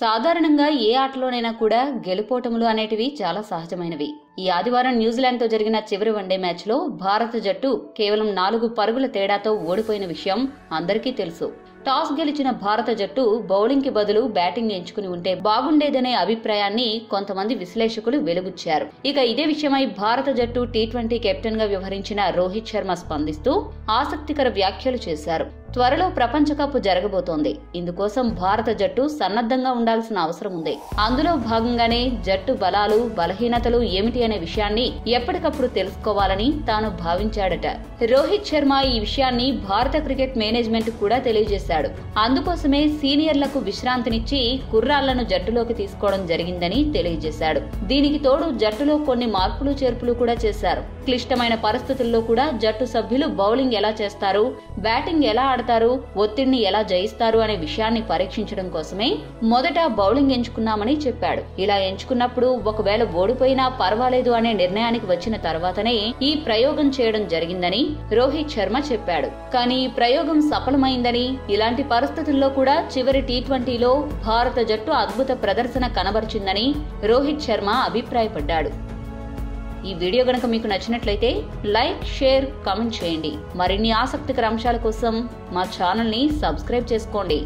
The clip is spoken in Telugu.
సాధారణంగా ఏ ఆటలోనైనా కూడా గెలుపోటములు అనేటివి చాలా సహజమైనవి. ఈ ఆదివారం న్యూజిలాండ్తో జరిగిన చివరి వన్డే మ్యాచ్లో భారత జట్టు కేవలం నాలుగు పరుగుల తేడాతో ఓడిపోయిన విషయం అందరికీ తెలుసు. టాస్ గెలిచిన భారత జట్టు బౌలింగ్కి బదులు బ్యాటింగ్ ఎంచుకుని ఉంటే బాగుండేదనే అభిప్రాయాన్ని కొంతమంది విశ్లేషకులు వెలుగుచ్చారు ఇక ఇదే విషయమై భారత జట్టు టీ ట్వంటీ కెప్టెన్గా వ్యవహరించిన రోహిత్ శర్మ స్పందిస్తూ ఆసక్తికర వ్యాఖ్యలు చేశారు. త్వరలో ప్రపంచ కప్ జరగబోతోంది. ఇందుకోసం భారత జట్టు సన్నద్ధంగా ఉండాల్సిన అవసరం ఉంది. అందులో భాగంగానే జట్టు బలాలు బలహీనతలు ఏమిటి అనే విషయాన్ని ఎప్పటికప్పుడు తెలుసుకోవాలని తాను భావించాడట. రోహిత్ శర్మ ఈ విషయాన్ని భారత క్రికెట్ మేనేజ్మెంట్ కూడా తెలియజేశాడు. అందుకోసమే సీనియర్లకు విశ్రాంతినిచ్చి కుర్రాళ్ళను జట్టులోకి తీసుకోవడం జరిగిందని తెలియజేశాడు. దీనికి తోడు జట్టులో కొన్ని మార్పులు చేర్పులు కూడా చేశారు. క్లిష్టమైన పరిస్థితుల్లో కూడా జట్టు సభ్యులు బౌలింగ్ ఎలా చేస్తారు బ్యాటింగ్ ఎలా ఆడతారు ఒత్తిడిని ఎలా జయిస్తారు అనే విషయాన్ని పరీక్షించడం కోసమే మొదట బౌలింగ్ ఎంచుకున్నామని చెప్పాడు. ఇలా ఎంచుకున్నప్పుడు ఒకవేళ ఓడిపోయినా పర్వాలేదు అనే నిర్ణయానికి వచ్చిన తర్వాతనే ఈ ప్రయోగం చేయడం జరిగిందని రోహిత్ శర్మ చెప్పాడు. కానీ ఈ ప్రయోగం సఫలమైందని ఇలాంటి పరిస్థితుల్లో కూడా చివరి టీ ట్వంటీలో భారత జట్టు అద్భుత ప్రదర్శన కనబరిచిందని రోహిత్ శర్మ అభిప్రాయపడ్డాడు. ఈ వీడియో గనక మీకు నచ్చినట్లయితే లైక్ షేర్ కామెంట్ చేయండి. మరిన్ని ఆసక్తికర అంశాల కోసం మా ఛానల్ని సబ్స్క్రైబ్ చేసుకోండి.